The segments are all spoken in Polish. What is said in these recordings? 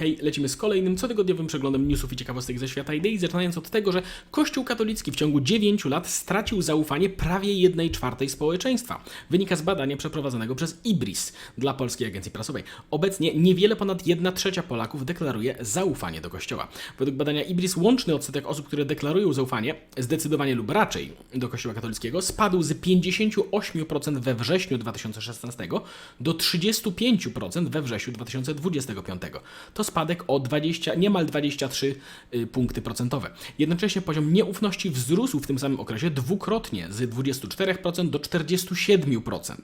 Hej, lecimy z kolejnym cotygodniowym przeglądem newsów i ciekawostek ze świata idei, zaczynając od tego, że Kościół katolicki w ciągu 9 lat stracił zaufanie prawie 1 czwartej społeczeństwa. Wynika z badania przeprowadzonego przez IBRIS dla Polskiej Agencji Prasowej. Obecnie niewiele ponad 1 trzecia Polaków deklaruje zaufanie do Kościoła. Według badania IBRIS łączny odsetek osób, które deklarują zaufanie, zdecydowanie lub raczej do Kościoła katolickiego, spadł z 58% we wrześniu 2016 do 35% we wrześniu 2025. To spadek o 20, niemal 23 y, punkty procentowe. Jednocześnie poziom nieufności wzrósł w tym samym okresie dwukrotnie z 24% do 47%.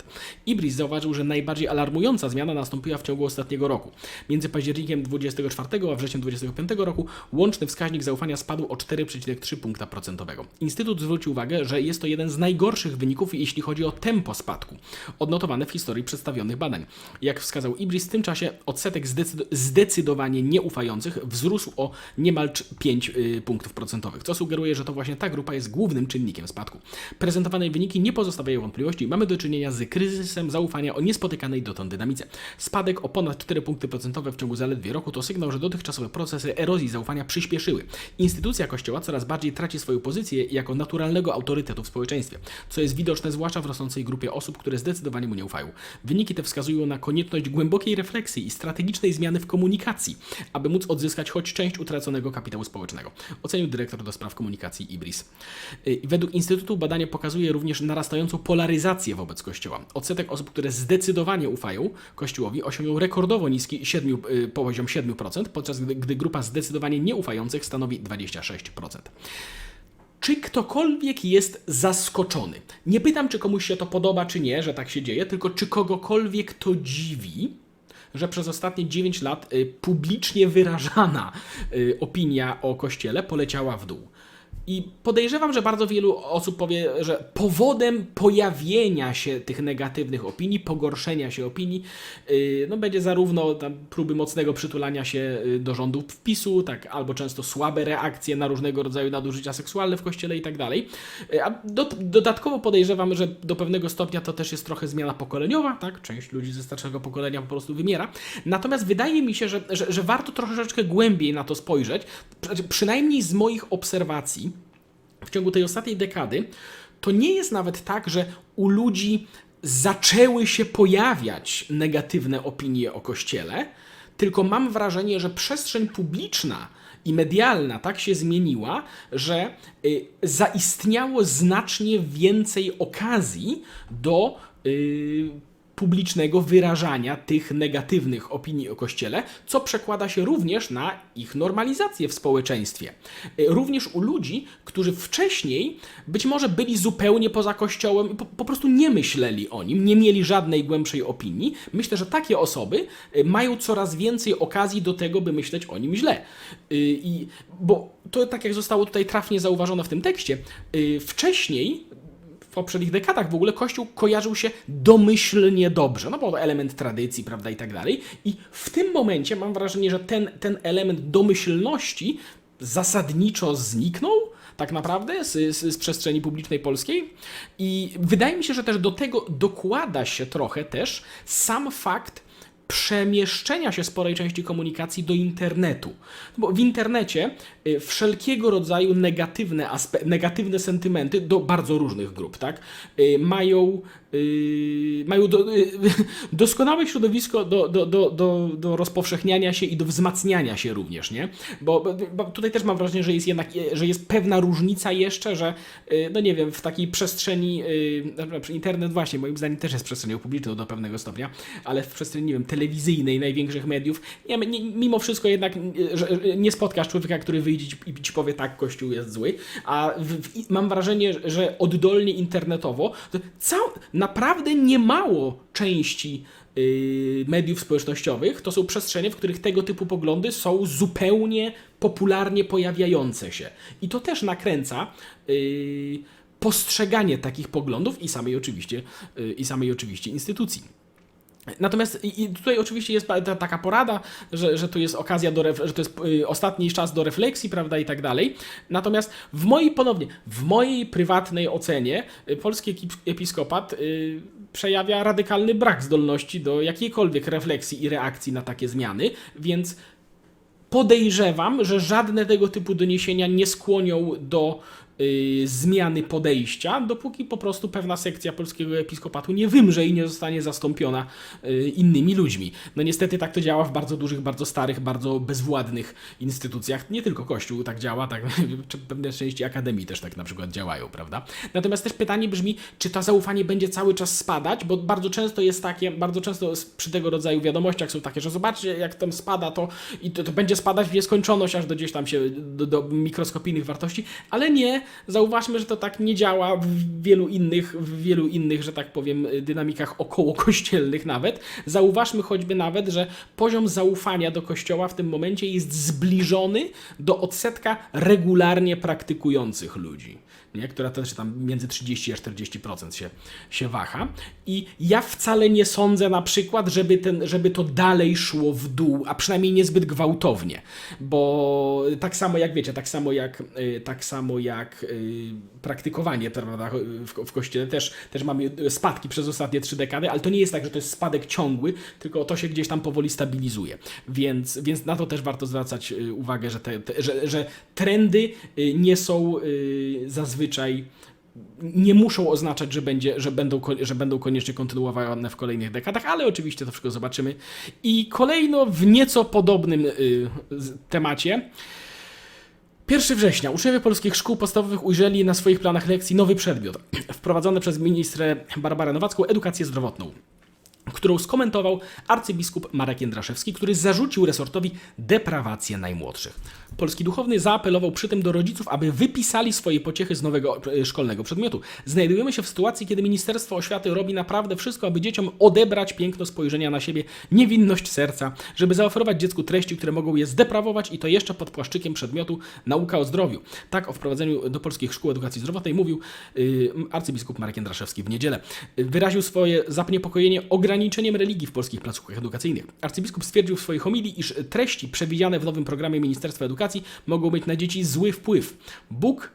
Ibris zauważył, że najbardziej alarmująca zmiana nastąpiła w ciągu ostatniego roku. Między październikiem 24 a wrześniem 25 roku łączny wskaźnik zaufania spadł o 4,3 punkta procentowego. Instytut zwrócił uwagę, że jest to jeden z najgorszych wyników, jeśli chodzi o tempo spadku, odnotowane w historii przedstawionych badań. Jak wskazał Ibris, w tym czasie odsetek zdecyd- zdecydowanie nieufających wzrósł o niemal 5 punktów procentowych, co sugeruje, że to właśnie ta grupa jest głównym czynnikiem spadku. Prezentowane wyniki nie pozostawiają wątpliwości. Mamy do czynienia z kryzysem zaufania o niespotykanej dotąd dynamice. Spadek o ponad 4 punkty procentowe w ciągu zaledwie roku to sygnał, że dotychczasowe procesy erozji zaufania przyspieszyły. Instytucja Kościoła coraz bardziej traci swoją pozycję jako naturalnego autorytetu w społeczeństwie, co jest widoczne zwłaszcza w rosnącej grupie osób, które zdecydowanie mu nie ufają. Wyniki te wskazują na konieczność głębokiej refleksji i strategicznej zmiany w komunikacji, aby móc odzyskać choć część utraconego kapitału społecznego, ocenił dyrektor do spraw komunikacji Ibris. Y, Według Instytutu badanie pokazuje również narastającą polaryzację wobec Kościoła. Odsetek osób, które zdecydowanie ufają Kościołowi osiągnął rekordowo niski 7, y, poziom 7%, podczas gdy, gdy grupa zdecydowanie nieufających stanowi 26%. Czy ktokolwiek jest zaskoczony? Nie pytam, czy komuś się to podoba, czy nie, że tak się dzieje, tylko czy kogokolwiek to dziwi, że przez ostatnie 9 lat y, publicznie wyrażana y, opinia o Kościele poleciała w dół. I podejrzewam, że bardzo wielu osób powie, że powodem pojawienia się tych negatywnych opinii, pogorszenia się opinii, yy, no będzie zarówno próby mocnego przytulania się yy, do rządów wpisu, tak, albo często słabe reakcje na różnego rodzaju nadużycia seksualne w kościele i tak dalej. Yy, A do, dodatkowo podejrzewam, że do pewnego stopnia to też jest trochę zmiana pokoleniowa, tak? Część ludzi ze starszego pokolenia po prostu wymiera. Natomiast wydaje mi się, że, że, że warto troszeczkę głębiej na to spojrzeć, Znaczy, przynajmniej z moich obserwacji w ciągu tej ostatniej dekady, to nie jest nawet tak, że u ludzi zaczęły się pojawiać negatywne opinie o Kościele, tylko mam wrażenie, że przestrzeń publiczna i medialna tak się zmieniła, że y, zaistniało znacznie więcej okazji do y, publicznego wyrażania tych negatywnych opinii o Kościele, co przekłada się również na ich normalizację w społeczeństwie. Y, Również u ludzi, którzy wcześniej być może byli zupełnie poza Kościołem i po, po prostu nie myśleli o nim, nie mieli żadnej głębszej opinii. Myślę, że takie osoby y, mają coraz więcej okazji do tego, by myśleć o nim źle. Y, I, bo to tak jak zostało tutaj trafnie zauważone w tym tekście, wcześniej poprzednich dekadach w ogóle Kościół kojarzył się domyślnie dobrze, no bo element tradycji, prawda, i tak dalej. I w tym momencie mam wrażenie, że ten, ten element domyślności zasadniczo zniknął, tak naprawdę, z, z, z przestrzeni publicznej polskiej. I wydaje mi się, że też do tego dokłada się trochę też sam fakt, przemieszczenia się sporej części komunikacji do internetu. Bo w internecie y, wszelkiego rodzaju negatywne, negatywne sentymenty do bardzo różnych grup, tak, y, mają, mają do, y, doskonałe środowisko do, do, do, do, do rozpowszechniania się i do wzmacniania się również, nie? Bo, bo, tutaj też mam wrażenie, że jest jednak, że jest pewna różnica jeszcze, że y, no nie wiem, w takiej przestrzeni, internet właśnie moim zdaniem też jest przestrzenią publiczną do pewnego stopnia, ale w przestrzeni, nie wiem, telewizyjnej, największych mediów, nie, mimo wszystko jednak nie spotkasz człowieka, który wyjdzie i ci powie tak, Kościół jest zły, a w, w, mam wrażenie, że oddolnie internetowo to cał, naprawdę niemało części y, mediów społecznościowych to są przestrzenie, w których tego typu poglądy są zupełnie popularnie pojawiające się. I to też nakręca y, postrzeganie takich poglądów i samej oczywiście, y, i samej oczywiście instytucji. Natomiast i tutaj oczywiście jest ta, taka porada, że, że to jest okazja, do że to jest y, ostatni czas do refleksji, prawda, i tak dalej. Natomiast w mojej, ponownie, w mojej prywatnej ocenie y, polski episkopat y, przejawia radykalny brak zdolności do jakiejkolwiek refleksji i reakcji na takie zmiany, więc Podejrzewam, że żadne tego typu doniesienia nie skłonią do zmiany podejścia, dopóki po prostu pewna sekcja polskiego episkopatu nie wymrze i nie zostanie zastąpiona y, innymi ludźmi. No niestety tak to działa w bardzo dużych, bardzo starych, bardzo bezwładnych instytucjach. Nie tylko Kościół tak działa, tak, pewne części akademii też tak na przykład działają, prawda? Natomiast też pytanie brzmi, czy to zaufanie będzie cały czas spadać, bo bardzo często jest takie, bardzo często przy tego rodzaju wiadomościach są takie, że zobaczcie jak tam spada to i to, to będzie spadać w nieskończoność aż do gdzieś tam się, do, do mikroskopijnych wartości, ale nie, zauważmy, że to tak nie działa w wielu innych, w wielu innych, że tak powiem, dynamikach około kościelnych nawet. Zauważmy choćby nawet, że poziom zaufania do kościoła w tym momencie jest zbliżony do odsetka regularnie praktykujących ludzi. Nie? która też tam między 30 a 40% się, się waha. I ja wcale nie sądzę na przykład, żeby, ten, żeby to dalej szło w dół, a przynajmniej niezbyt gwałtownie. Bo tak samo jak wiecie, tak samo jak, y, tak samo jak y, praktykowanie prawda, w, w kościele też, też mamy spadki przez ostatnie trzy dekady, ale to nie jest tak, że to jest spadek ciągły, tylko to się gdzieś tam powoli stabilizuje. Więc, więc na to też warto zwracać y, uwagę, że, te, te, że, że trendy nie są zazwyczaj nie muszą oznaczać, że, będzie, że, będą, że będą koniecznie kontynuowane w kolejnych dekadach, ale oczywiście to wszystko zobaczymy. I kolejno w nieco podobnym y, temacie. 1 września uczniowie polskich szkół podstawowych ujrzeli na swoich planach lekcji nowy przedmiot, wprowadzony przez ministrę Barbarę Nowacką edukację zdrowotną którą skomentował arcybiskup Marek Jędraszewski, który zarzucił resortowi deprawację najmłodszych. Polski duchowny zaapelował przy tym do rodziców, aby wypisali swoje pociechy z nowego e, szkolnego przedmiotu. Znajdujemy się w sytuacji, kiedy Ministerstwo Oświaty robi naprawdę wszystko, aby dzieciom odebrać piękno spojrzenia na siebie, niewinność serca, żeby zaoferować dziecku treści, które mogą je zdeprawować i to jeszcze pod płaszczykiem przedmiotu nauka o zdrowiu. Tak o wprowadzeniu do polskich szkół edukacji zdrowotnej mówił yy, arcybiskup Marek Jędraszewski w niedzielę. Wyraził swoje zaniepokojenie ograniczeniem religii w polskich placówkach edukacyjnych. Arcybiskup stwierdził w swojej homilii, iż treści przewidziane w nowym programie Ministerstwa Edukacji mogą mieć na dzieci zły wpływ. Bóg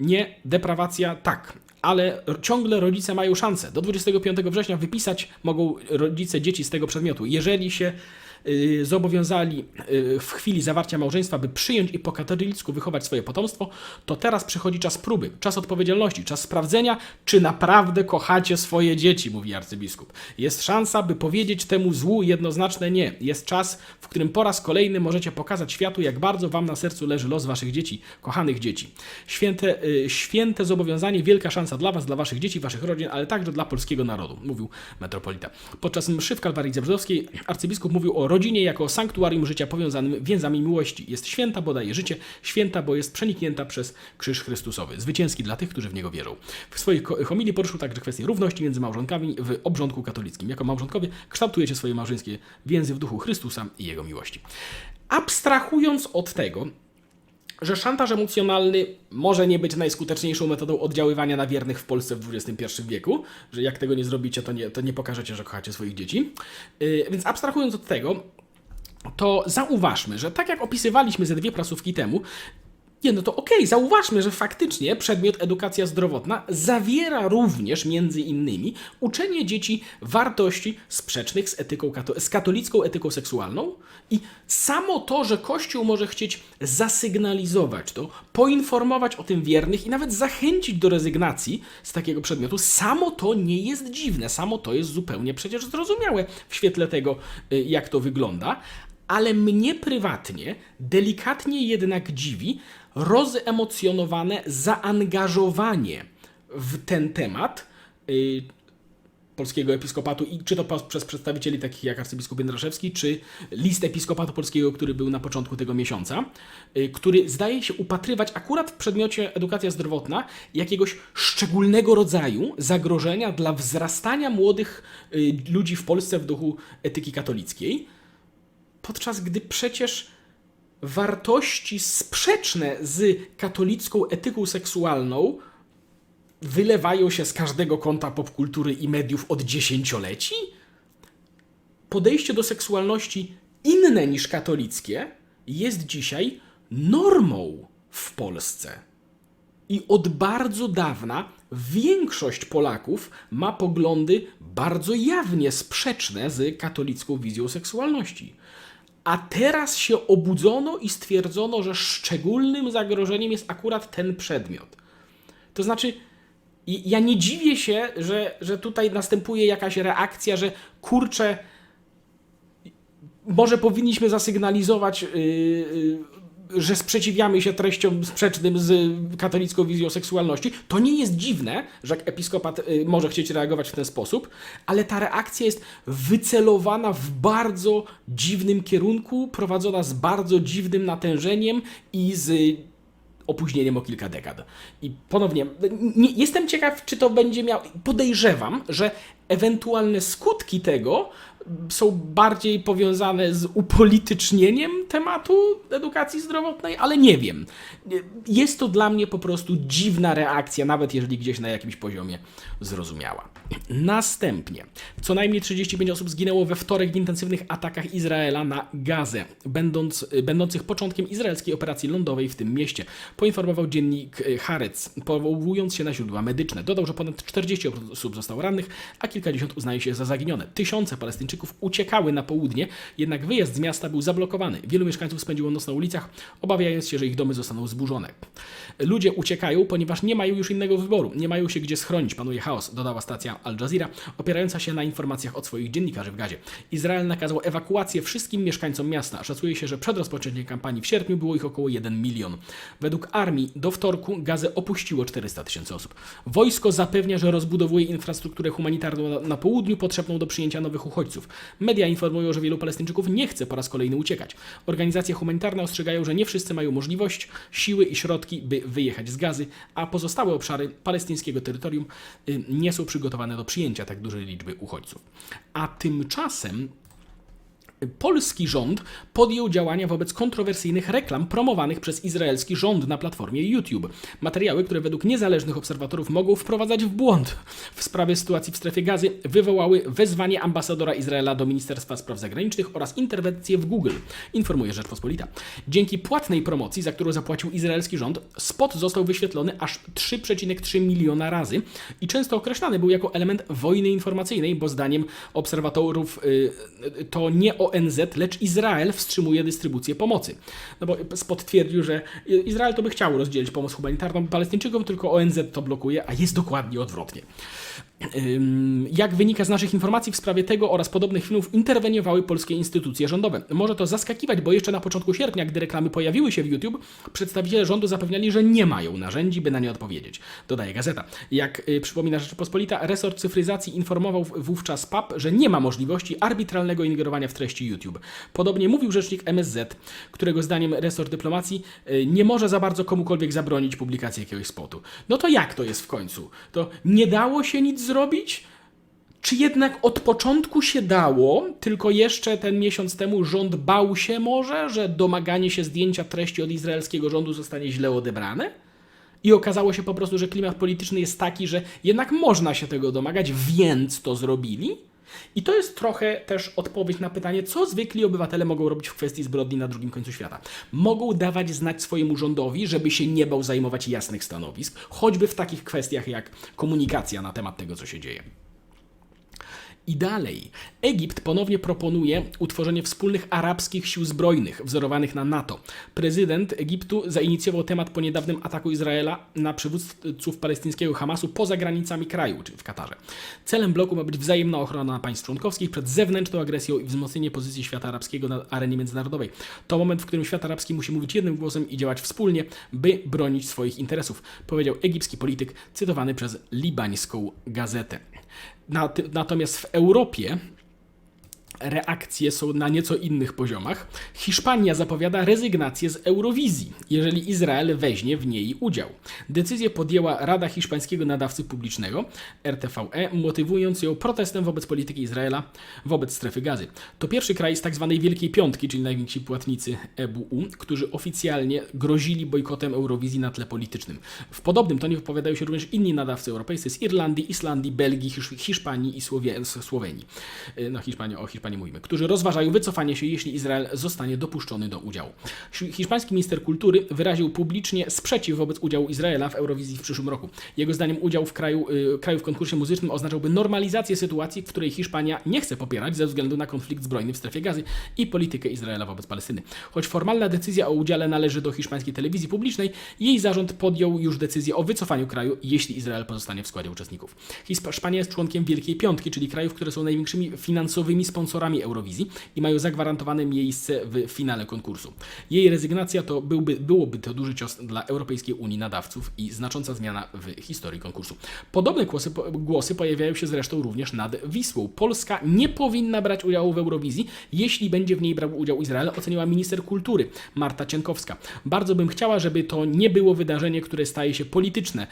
nie, deprawacja tak. Ale ciągle rodzice mają szansę. Do 25 września wypisać mogą rodzice dzieci z tego przedmiotu. Jeżeli się zobowiązali y, w chwili zawarcia małżeństwa, by przyjąć i po katolicku wychować swoje potomstwo, to teraz przychodzi czas próby, czas odpowiedzialności, czas sprawdzenia, czy naprawdę kochacie swoje dzieci, mówi arcybiskup. Jest szansa, by powiedzieć temu złu jednoznaczne nie. Jest czas, w którym po raz kolejny możecie pokazać światu, jak bardzo wam na sercu leży los waszych dzieci, kochanych dzieci. Święte, y, święte zobowiązanie, wielka szansa dla was, dla waszych dzieci, waszych rodzin, ale także dla polskiego narodu, mówił metropolita. Podczas mszy w Kalwarii Zebrzowskiej arcybiskup mówił o rodzinie jako sanktuarium życia powiązanym więzami miłości. Jest święta, bo daje życie, święta, bo jest przeniknięta przez krzyż Chrystusowy. Zwycięski dla tych, którzy w niego wierzą. W swojej homilii poruszył także kwestię równości między małżonkami w obrządku katolickim. Jako małżonkowie kształtujecie swoje małżeńskie więzy w duchu Chrystusa i Jego miłości. Abstrahując od tego, że szantaż emocjonalny może nie być najskuteczniejszą metodą oddziaływania na wiernych w Polsce w XXI wieku, że jak tego nie zrobicie, to nie, to nie pokażecie, że kochacie swoich dzieci. Yy, więc abstrahując od tego, to zauważmy, że tak jak opisywaliśmy ze dwie prasówki temu, nie, no to okej, okay, zauważmy, że faktycznie przedmiot edukacja zdrowotna zawiera również między innymi uczenie dzieci wartości sprzecznych z, etyką, z katolicką etyką seksualną i samo to, że Kościół może chcieć zasygnalizować to, poinformować o tym wiernych i nawet zachęcić do rezygnacji z takiego przedmiotu, samo to nie jest dziwne, samo to jest zupełnie przecież zrozumiałe w świetle tego, y, jak to wygląda, ale mnie prywatnie delikatnie jednak dziwi rozemocjonowane zaangażowanie w ten temat yy, polskiego episkopatu i czy to przez przedstawicieli takich jak arcybiskup Jędraszewski, czy list episkopatu polskiego, który był na początku tego miesiąca, yy, który zdaje się upatrywać akurat w przedmiocie edukacja zdrowotna jakiegoś szczególnego rodzaju zagrożenia dla wzrastania młodych yy, ludzi w Polsce w duchu etyki katolickiej podczas gdy przecież wartości sprzeczne z katolicką etyką seksualną wylewają się z każdego kąta popkultury i mediów od dziesięcioleci? Podejście do seksualności inne niż katolickie jest dzisiaj normą w Polsce. I od bardzo dawna większość Polaków ma poglądy bardzo jawnie sprzeczne z katolicką wizją seksualności a teraz się obudzono i stwierdzono, że szczególnym zagrożeniem jest akurat ten przedmiot. To znaczy, ja nie dziwię się, że, że tutaj następuje jakaś reakcja, że kurczę, może powinniśmy zasygnalizować, yy, yy, że sprzeciwiamy się treściom sprzecznym z katolicką wizją seksualności. To nie jest dziwne, że episkopat yy, może chcieć reagować w ten sposób, ale ta reakcja jest wycelowana w bardzo dziwnym kierunku, prowadzona z bardzo dziwnym natężeniem i z opóźnieniem o kilka dekad. I ponownie, nie, jestem ciekaw, czy to będzie miał. Podejrzewam, że ewentualne skutki tego są bardziej powiązane z upolitycznieniem tematu edukacji zdrowotnej, ale nie wiem. Jest to dla mnie po prostu dziwna reakcja, nawet jeżeli gdzieś na jakimś poziomie zrozumiała. Następnie, co najmniej 35 osób zginęło we wtorek w intensywnych atakach Izraela na Gazę, będąc, będących początkiem izraelskiej operacji lądowej w tym mieście, poinformował dziennik e, Haaretz, powołując się na źródła medyczne. Dodał, że ponad 40 osób zostało rannych, a kilkadziesiąt uznaje się za zaginione. Tysiące Palestyńczyków uciekały na południe, jednak wyjazd z miasta był zablokowany. Wielu mieszkańców spędziło noc na ulicach, obawiając się, że ich domy zostaną zburzone. Ludzie uciekają, ponieważ nie mają już innego wyboru, nie mają się gdzie schronić, panuje chaos, dodała stacja Al Jazeera, opierająca się na informacjach od swoich dziennikarzy w Gazie. Izrael nakazał ewakuację wszystkim mieszkańcom miasta. Szacuje się, że przed rozpoczęciem kampanii w sierpniu było ich około 1 milion. Według armii do wtorku Gazę opuściło 400 tysięcy osób. Wojsko zapewnia, że rozbudowuje infrastrukturę humanitarną na, na południu potrzebną do przyjęcia nowych uchodźców. Media informują, że wielu Palestyńczyków nie chce po raz kolejny uciekać. Organizacje humanitarne ostrzegają, że nie wszyscy mają możliwość, siły i środki, by wyjechać z Gazy, a pozostałe obszary palestyńskiego terytorium y, nie są przygotowane do przyjęcia tak dużej liczby uchodźców. A tymczasem polski rząd podjął działania wobec kontrowersyjnych reklam promowanych przez izraelski rząd na platformie YouTube. Materiały, które według niezależnych obserwatorów mogą wprowadzać w błąd w sprawie sytuacji w strefie gazy, wywołały wezwanie ambasadora Izraela do Ministerstwa Spraw Zagranicznych oraz interwencję w Google, informuje Rzeczpospolita. Dzięki płatnej promocji, za którą zapłacił izraelski rząd, spot został wyświetlony aż 3,3 miliona razy i często określany był jako element wojny informacyjnej, bo zdaniem obserwatorów y, y, to nie ONZ, lecz Izrael wstrzymuje dystrybucję pomocy. No bo spot twierdził, że Izrael to by chciał rozdzielić pomoc humanitarną Palestyńczykom, tylko ONZ to blokuje, a jest dokładnie odwrotnie. Jak wynika z naszych informacji w sprawie tego oraz podobnych filmów interweniowały polskie instytucje rządowe. Może to zaskakiwać, bo jeszcze na początku sierpnia, gdy reklamy pojawiły się w YouTube, przedstawiciele rządu zapewniali, że nie mają narzędzi, by na nie odpowiedzieć. Dodaje gazeta. Jak y, przypomina Rzeczpospolita, resort cyfryzacji informował wówczas PAP, że nie ma możliwości arbitralnego ingerowania w treści YouTube. Podobnie mówił rzecznik MSZ, którego zdaniem resort dyplomacji y, nie może za bardzo komukolwiek zabronić publikacji jakiegoś spotu. No to jak to jest w końcu? To nie dało się nic zrobić? Czy jednak od początku się dało, tylko jeszcze ten miesiąc temu rząd bał się może, że domaganie się zdjęcia treści od izraelskiego rządu zostanie źle odebrane? I okazało się po prostu, że klimat polityczny jest taki, że jednak można się tego domagać, więc to zrobili? I to jest trochę też odpowiedź na pytanie, co zwykli obywatele mogą robić w kwestii zbrodni na drugim końcu świata. Mogą dawać znać swojemu rządowi, żeby się nie bał zajmować jasnych stanowisk, choćby w takich kwestiach jak komunikacja na temat tego, co się dzieje. I dalej. Egipt ponownie proponuje utworzenie wspólnych arabskich sił zbrojnych, wzorowanych na NATO. Prezydent Egiptu zainicjował temat po niedawnym ataku Izraela na przywódców palestyńskiego Hamasu poza granicami kraju, czyli w Katarze. Celem bloku ma być wzajemna ochrona państw członkowskich przed zewnętrzną agresją i wzmocnienie pozycji świata arabskiego na arenie międzynarodowej. To moment, w którym świat arabski musi mówić jednym głosem i działać wspólnie, by bronić swoich interesów, powiedział egipski polityk cytowany przez libańską gazetę. Nat- Natomiast w Europie reakcje są na nieco innych poziomach. Hiszpania zapowiada rezygnację z Eurowizji, jeżeli Izrael weźmie w niej udział. Decyzję podjęła Rada Hiszpańskiego Nadawcy Publicznego, RTVE, motywując ją protestem wobec polityki Izraela wobec strefy gazy. To pierwszy kraj z tzw. Wielkiej Piątki, czyli najwięksi płatnicy EBU, którzy oficjalnie grozili bojkotem Eurowizji na tle politycznym. W podobnym tonie wypowiadają się również inni nadawcy europejscy z Irlandii, Islandii, Belgii, Hisz- Hiszpanii i Słowenii. Y, No Hiszpania, o Hiszpanii mówimy, którzy rozważają wycofanie się, jeśli Izrael zostanie dopuszczony do udziału. Hi- Hiszpański minister kultury wyraził publicznie sprzeciw wobec udziału Izraela w Eurowizji w przyszłym roku. Jego zdaniem udział w kraju, y, kraju w konkursie muzycznym oznaczałby normalizację sytuacji, w której Hiszpania nie chce popierać ze względu na konflikt zbrojny w strefie gazy i politykę Izraela wobec Palestyny. Choć formalna decyzja o udziale należy do hiszpańskiej telewizji publicznej, jej zarząd podjął już decyzję o wycofaniu kraju, jeśli Izrael pozostanie w składzie uczestników. Hiszpania jest członkiem Wielkiej Piątki, czyli krajów, które są największymi finansowymi sponsorami Eurowizji i mają zagwarantowane miejsce w finale konkursu. Jej rezygnacja to byłby, byłoby to duży cios dla Europejskiej Unii Nadawców i znacząca zmiana w historii konkursu. Podobne głosy, głosy pojawiają się zresztą również nad Wisłą. Polska nie powinna brać udziału w Eurowizji, jeśli będzie w niej brał udział Izrael, oceniła minister kultury Marta Cienkowska. Bardzo bym chciała, żeby to nie było wydarzenie, które staje się polityczne.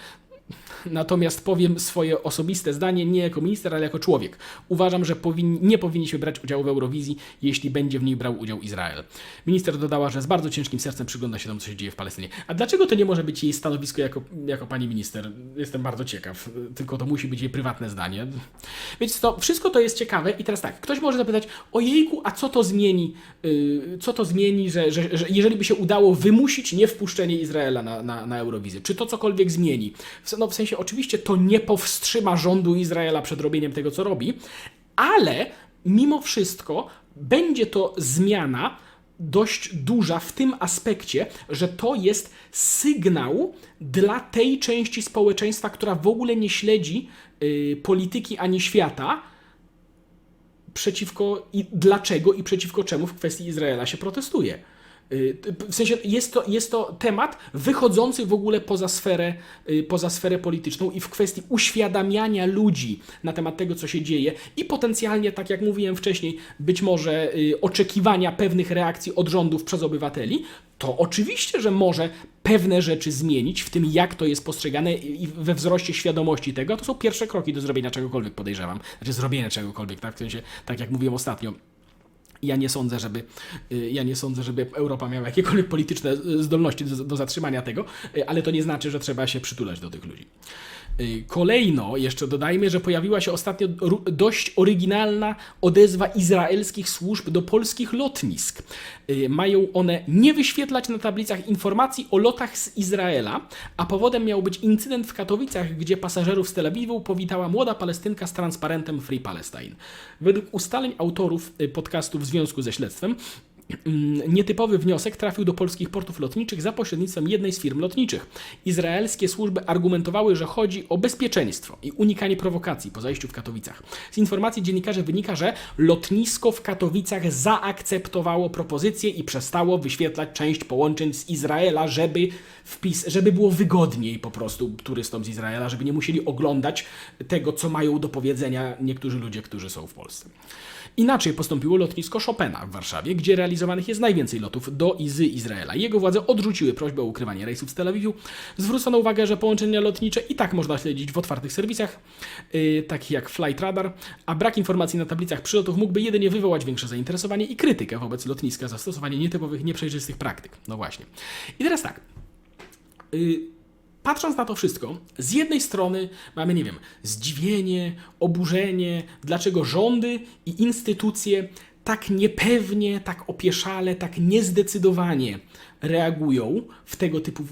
Natomiast powiem swoje osobiste zdanie nie jako minister, ale jako człowiek. Uważam, że powin, nie powinniśmy brać udziału w Eurowizji, jeśli będzie w niej brał udział Izrael. Minister dodała, że z bardzo ciężkim sercem przygląda się temu, co się dzieje w Palestynie. A dlaczego to nie może być jej stanowisko jako, jako pani minister? Jestem bardzo ciekaw. Tylko to musi być jej prywatne zdanie. Więc to wszystko to jest ciekawe i teraz tak, ktoś może zapytać, ojejku, a co to zmieni, yy, co to zmieni, że, że, że jeżeli by się udało wymusić niewpuszczenie Izraela na, na, na Eurowizję, czy to cokolwiek zmieni? No w sensie oczywiście to nie powstrzyma rządu Izraela przed robieniem tego, co robi, ale mimo wszystko będzie to zmiana dość duża w tym aspekcie, że to jest sygnał dla tej części społeczeństwa, która w ogóle nie śledzi y, polityki ani świata, przeciwko i dlaczego i przeciwko czemu w kwestii Izraela się protestuje. Y, W sensie jest to, jest to temat wychodzący w ogóle poza sferę, y, poza sferę polityczną i w kwestii uświadamiania ludzi na temat tego, co się dzieje i potencjalnie, tak jak mówiłem wcześniej, być może y, oczekiwania pewnych reakcji od rządów przez obywateli, to oczywiście, że może pewne rzeczy zmienić w tym, jak to jest postrzegane i we wzroście świadomości tego. To są pierwsze kroki do zrobienia czegokolwiek, podejrzewam. Znaczy zrobienia czegokolwiek, tak? W sensie, tak jak mówiłem ostatnio, ja nie sądzę, żeby y, ja nie sądzę, żeby Europa miała jakiekolwiek polityczne y, zdolności do, do zatrzymania tego, y, ale to nie znaczy, że trzeba się przytulać do tych ludzi. Y, Kolejno jeszcze dodajmy, że pojawiła się ostatnio dość oryginalna odezwa izraelskich służb do polskich lotnisk. Y, Mają one nie wyświetlać na tablicach informacji o lotach z Izraela, a powodem miał być incydent w Katowicach, gdzie pasażerów z Tel Awiwu powitała młoda Palestynka z transparentem Free Palestine. Według ustaleń autorów y, podcastu w związku ze śledztwem, Nietypowy wniosek trafił do polskich portów lotniczych za pośrednictwem jednej z firm lotniczych. Izraelskie służby argumentowały, że chodzi o bezpieczeństwo i unikanie prowokacji po zajściu w Katowicach. Z informacji dziennikarzy wynika, że lotnisko w Katowicach zaakceptowało propozycję i przestało wyświetlać część połączeń z Izraela, żeby wpis, żeby było wygodniej po prostu turystom z Izraela, żeby nie musieli oglądać tego, co mają do powiedzenia niektórzy ludzie, którzy są w Polsce. Inaczej postąpiło lotnisko Chopina w Warszawie, gdzie realizowanych jest najwięcej lotów do i z Izraela. Jego władze odrzuciły prośbę o ukrywanie rejsów z Tel Awiwu. Zwrócono uwagę, że połączenia lotnicze i tak można śledzić w otwartych serwisach, yy, takich jak Flight Radar, a brak informacji na tablicach przylotów mógłby jedynie wywołać większe zainteresowanie i krytykę wobec lotniska za stosowanie nietypowych, nieprzejrzystych praktyk. No właśnie. I teraz tak. Yy, patrząc na to wszystko, z jednej strony mamy, nie wiem, zdziwienie, oburzenie, dlaczego rządy i instytucje tak niepewnie, tak opieszale, tak niezdecydowanie reagują w tego typu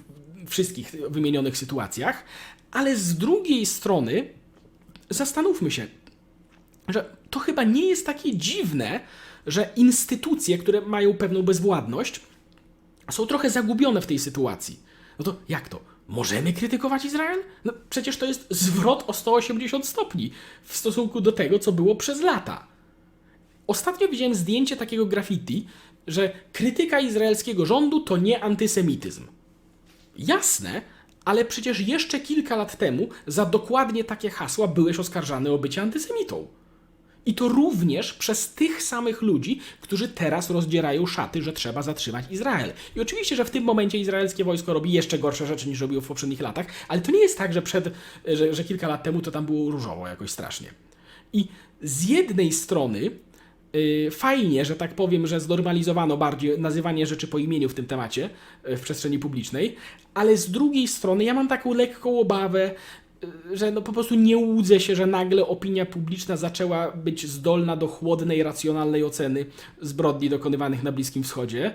wszystkich wymienionych sytuacjach, ale z drugiej strony zastanówmy się, że to chyba nie jest takie dziwne, że instytucje, które mają pewną bezwładność, są trochę zagubione w tej sytuacji. No to jak to? Możemy krytykować Izrael? No przecież to jest zwrot o 180 stopni w stosunku do tego, co było przez lata. Ostatnio widziałem zdjęcie takiego graffiti, że krytyka izraelskiego rządu to nie antysemityzm. Jasne, ale przecież jeszcze kilka lat temu za dokładnie takie hasła byłeś oskarżany o bycie antysemitą. I to również przez tych samych ludzi, którzy teraz rozdzierają szaty, że trzeba zatrzymać Izrael. I oczywiście, że w tym momencie izraelskie wojsko robi jeszcze gorsze rzeczy niż robiło w poprzednich latach, ale to nie jest tak, że, przed, że, że kilka lat temu to tam było różowo jakoś strasznie. I z jednej strony fajnie, że tak powiem, że znormalizowano bardziej nazywanie rzeczy po imieniu w tym temacie yy, w przestrzeni publicznej, ale z drugiej strony ja mam taką lekką obawę, że no po prostu nie łudzę się, że nagle opinia publiczna zaczęła być zdolna do chłodnej, racjonalnej oceny zbrodni dokonywanych na Bliskim Wschodzie,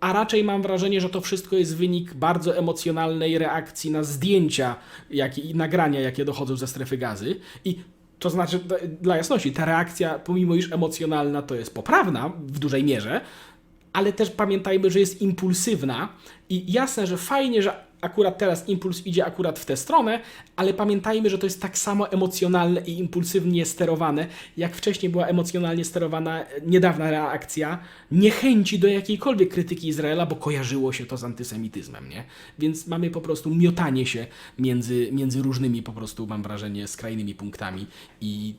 a raczej mam wrażenie, że to wszystko jest wynik bardzo emocjonalnej reakcji na zdjęcia jak, i nagrania, jakie dochodzą ze strefy gazy. I to znaczy, dla jasności, ta reakcja, pomimo iż emocjonalna, to jest poprawna w dużej mierze, ale też pamiętajmy, że jest impulsywna i jasne, że fajnie, że akurat teraz impuls idzie akurat w tę stronę, ale pamiętajmy, że to jest tak samo emocjonalne i impulsywnie sterowane, jak wcześniej była emocjonalnie sterowana niedawna reakcja niechęci do jakiejkolwiek krytyki Izraela, bo kojarzyło się to z antysemityzmem, nie? Więc mamy po prostu miotanie się między, między różnymi po prostu, mam wrażenie, skrajnymi punktami i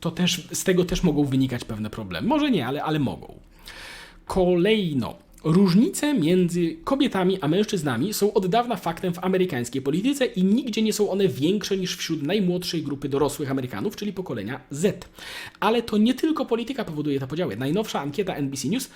to też, z tego też mogą wynikać pewne problemy. Może nie, ale, ale mogą. Kolejno. Różnice między kobietami a mężczyznami są od dawna faktem w amerykańskiej polityce i nigdzie nie są one większe niż wśród najmłodszej grupy dorosłych Amerykanów, czyli pokolenia Z. Ale to nie tylko polityka powoduje te podziały. Najnowsza ankieta NBC News,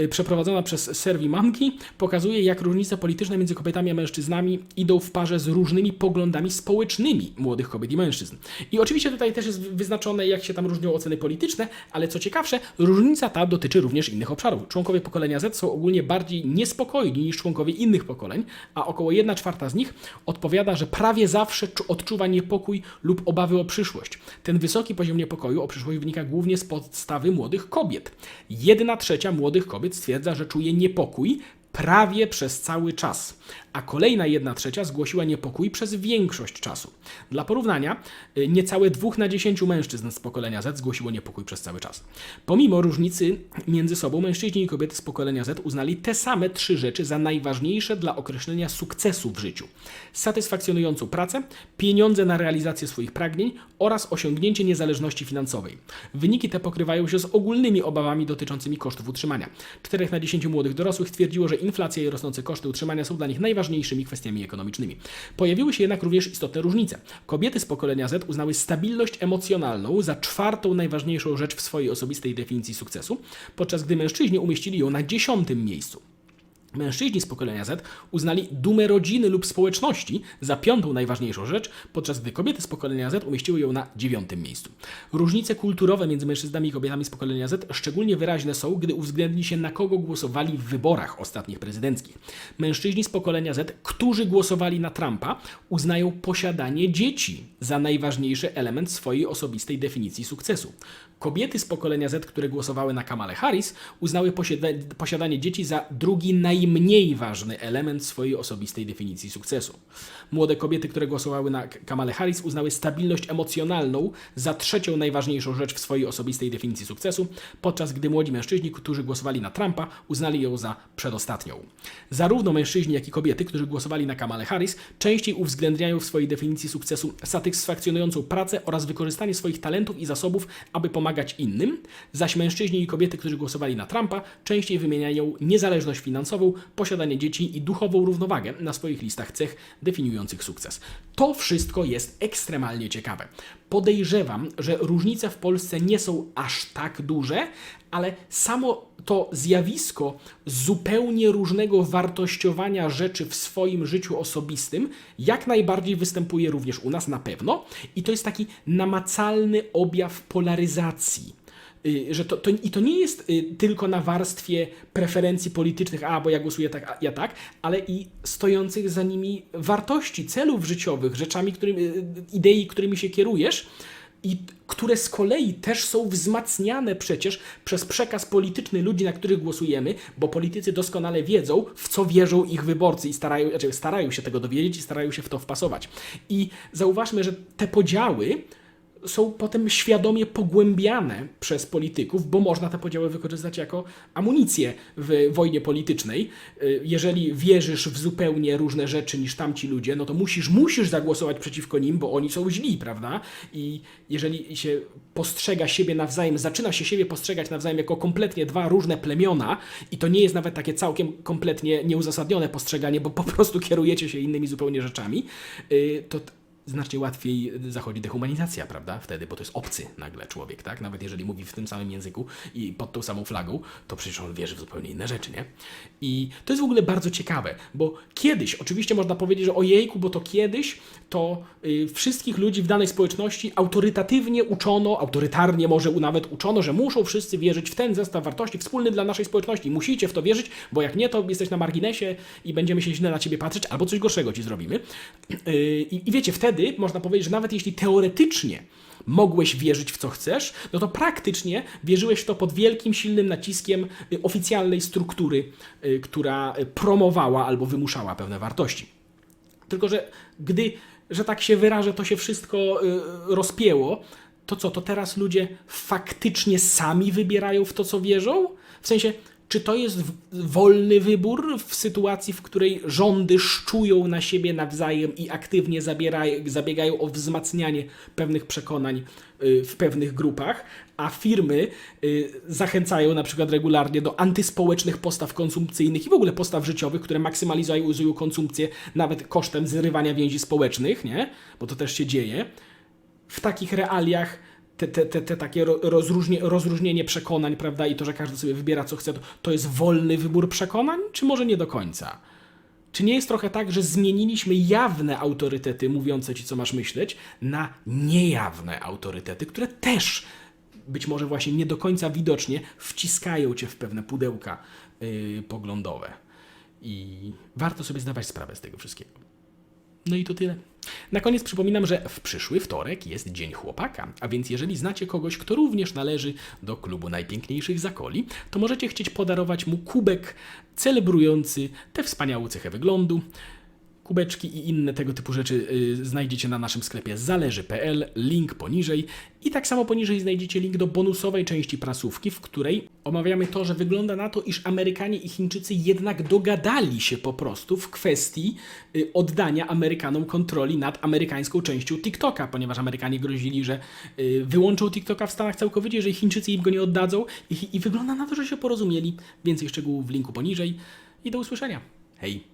y, przeprowadzona przez Survey Monkey, pokazuje, jak różnice polityczne między kobietami a mężczyznami idą w parze z różnymi poglądami społecznymi młodych kobiet i mężczyzn. I oczywiście tutaj też jest wyznaczone, jak się tam różnią oceny polityczne, ale co ciekawsze, różnica ta dotyczy również innych obszarów. Członkowie pokolenia Z są ogólnie bardziej niespokojni niż członkowie innych pokoleń, a około 1 czwarta z nich odpowiada, że prawie zawsze czu- odczuwa niepokój lub obawy o przyszłość. Ten wysoki poziom niepokoju o przyszłość wynika głównie z podstawy młodych kobiet. 1 trzecia młodych kobiet stwierdza, że czuje niepokój prawie przez cały czas, a kolejna 1 trzecia zgłosiła niepokój przez większość czasu. Dla porównania, y, niecałe 2 na 10 mężczyzn z pokolenia Z zgłosiło niepokój przez cały czas. Pomimo różnicy między sobą, mężczyźni i kobiety z pokolenia Z uznali te same trzy rzeczy za najważniejsze dla określenia sukcesu w życiu: satysfakcjonującą pracę, pieniądze na realizację swoich pragnień oraz osiągnięcie niezależności finansowej. Wyniki te pokrywają się z ogólnymi obawami dotyczącymi kosztów utrzymania. 4 na 10 młodych dorosłych twierdziło, że inflacja i rosnące koszty utrzymania są dla nich najważniejszymi kwestiami ekonomicznymi. Pojawiły się jednak również istotne różnice. Kobiety z pokolenia Z uznały stabilność emocjonalną za czwartą najważniejszą rzecz w swojej osobistej definicji sukcesu, podczas gdy mężczyźni umieścili ją na dziesiątym miejscu. Mężczyźni z pokolenia Z uznali dumę rodziny lub społeczności za piątą najważniejszą rzecz, podczas gdy kobiety z pokolenia Z umieściły ją na dziewiątym miejscu. Różnice kulturowe między mężczyznami i kobietami z pokolenia Z szczególnie wyraźne są, gdy uwzględni się na kogo głosowali w wyborach ostatnich prezydenckich. Mężczyźni z pokolenia Z, którzy głosowali na Trumpa, uznają posiadanie dzieci za najważniejszy element swojej osobistej definicji sukcesu. Kobiety z pokolenia Z, które głosowały na Kamale Harris, uznały posiada- posiadanie dzieci za drugi najmniej ważny element swojej osobistej definicji sukcesu. Młode kobiety, które głosowały na Kamale Harris, uznały stabilność emocjonalną za trzecią najważniejszą rzecz w swojej osobistej definicji sukcesu, podczas gdy młodzi mężczyźni, którzy głosowali na Trumpa, uznali ją za przedostatnią. Zarówno mężczyźni, jak i kobiety, którzy głosowali na Kamale Harris, częściej uwzględniają w swojej definicji sukcesu satysfakcjonującą pracę oraz wykorzystanie swoich talentów i zasobów, aby pomagać innym, zaś mężczyźni i kobiety, którzy głosowali na Trumpa, częściej wymieniają niezależność finansową, posiadanie dzieci i duchową równowagę na swoich listach cech definiujących sukces. To wszystko jest ekstremalnie ciekawe. Podejrzewam, że różnice w Polsce nie są aż tak duże, ale samo to zjawisko zupełnie różnego wartościowania rzeczy w swoim życiu osobistym jak najbardziej występuje również u nas na pewno i to jest taki namacalny objaw polaryzacji. Y, Że to, to, I to nie jest y, tylko na warstwie preferencji politycznych, a bo ja głosuję tak, a ja tak, ale i stojących za nimi wartości, celów życiowych, rzeczami, którymi, y, idei, którymi się kierujesz i które z kolei też są wzmacniane przecież przez przekaz polityczny ludzi, na których głosujemy, bo politycy doskonale wiedzą, w co wierzą ich wyborcy i starają, znaczy starają się tego dowiedzieć i starają się w to wpasować. I zauważmy, że te podziały są potem świadomie pogłębiane przez polityków, bo można te podziały wykorzystać jako amunicję w wojnie politycznej. Y, Jeżeli wierzysz w zupełnie różne rzeczy niż tamci ludzie, no to musisz, musisz zagłosować przeciwko nim, bo oni są źli, prawda? I jeżeli się postrzega siebie nawzajem, zaczyna się siebie postrzegać nawzajem jako kompletnie dwa różne plemiona i to nie jest nawet takie całkiem kompletnie nieuzasadnione postrzeganie, bo po prostu kierujecie się innymi zupełnie rzeczami, y, to znacznie łatwiej zachodzi dehumanizacja, prawda? Wtedy, bo to jest obcy nagle człowiek, tak? Nawet jeżeli mówi w tym samym języku i pod tą samą flagą, to przecież on wierzy w zupełnie inne rzeczy, nie? I to jest w ogóle bardzo ciekawe, bo kiedyś, oczywiście można powiedzieć, że ojejku, bo to kiedyś, to y, wszystkich ludzi w danej społeczności autorytatywnie uczono, autorytarnie może nawet uczono, że muszą wszyscy wierzyć w ten zestaw wartości wspólny dla naszej społeczności. Musicie w to wierzyć, bo jak nie, to jesteś na marginesie i będziemy się źle na ciebie patrzeć, albo coś gorszego ci zrobimy. I, I wiecie, wtedy można powiedzieć, że nawet jeśli teoretycznie mogłeś wierzyć w co chcesz, no to praktycznie wierzyłeś w to pod wielkim, silnym naciskiem y, oficjalnej struktury, y, która y, promowała albo wymuszała pewne wartości. Tylko, że gdy, że tak się wyrażę, to się wszystko rozpięło, to co, to teraz ludzie faktycznie sami wybierają w to, co wierzą? W sensie, czy to jest wolny wybór w sytuacji, w której rządy szczują na siebie nawzajem i aktywnie zabierają, zabiegają o wzmacnianie pewnych przekonań y, w pewnych grupach, a firmy y, zachęcają na przykład regularnie do antyspołecznych postaw konsumpcyjnych i w ogóle postaw życiowych, które maksymalizują konsumpcję nawet kosztem zrywania więzi społecznych, nie? Bo to też się dzieje w takich realiach te, te, te, te takie ro- rozróżnie, rozróżnienie przekonań, prawda, i to, że każdy sobie wybiera co chce, to, to jest wolny wybór przekonań, czy może nie do końca? Czy nie jest trochę tak, że zmieniliśmy jawne autorytety mówiące ci, co masz myśleć, na niejawne autorytety, które też być może właśnie nie do końca widocznie wciskają cię w pewne pudełka yy, poglądowe. I warto sobie zdawać sprawę z tego wszystkiego. No i to tyle. Na koniec przypominam, że w przyszły wtorek jest Dzień Chłopaka, a więc jeżeli znacie kogoś, kto również należy do klubu najpiękniejszych zakoli, to możecie chcieć podarować mu kubek celebrujący tę wspaniałą cechę wyglądu. Kubeczki i inne tego typu rzeczy y, znajdziecie na naszym sklepie zależy.pl, link poniżej i tak samo poniżej znajdziecie link do bonusowej części prasówki, w której omawiamy to, że wygląda na to, iż Amerykanie i Chińczycy jednak dogadali się po prostu w kwestii y, oddania Amerykanom kontroli nad amerykańską częścią TikToka, ponieważ Amerykanie grozili, że y, wyłączą TikToka w Stanach całkowicie, jeżeli Chińczycy im go nie oddadzą i, i wygląda na to, że się porozumieli. Więcej szczegółów w linku poniżej i do usłyszenia. Hej!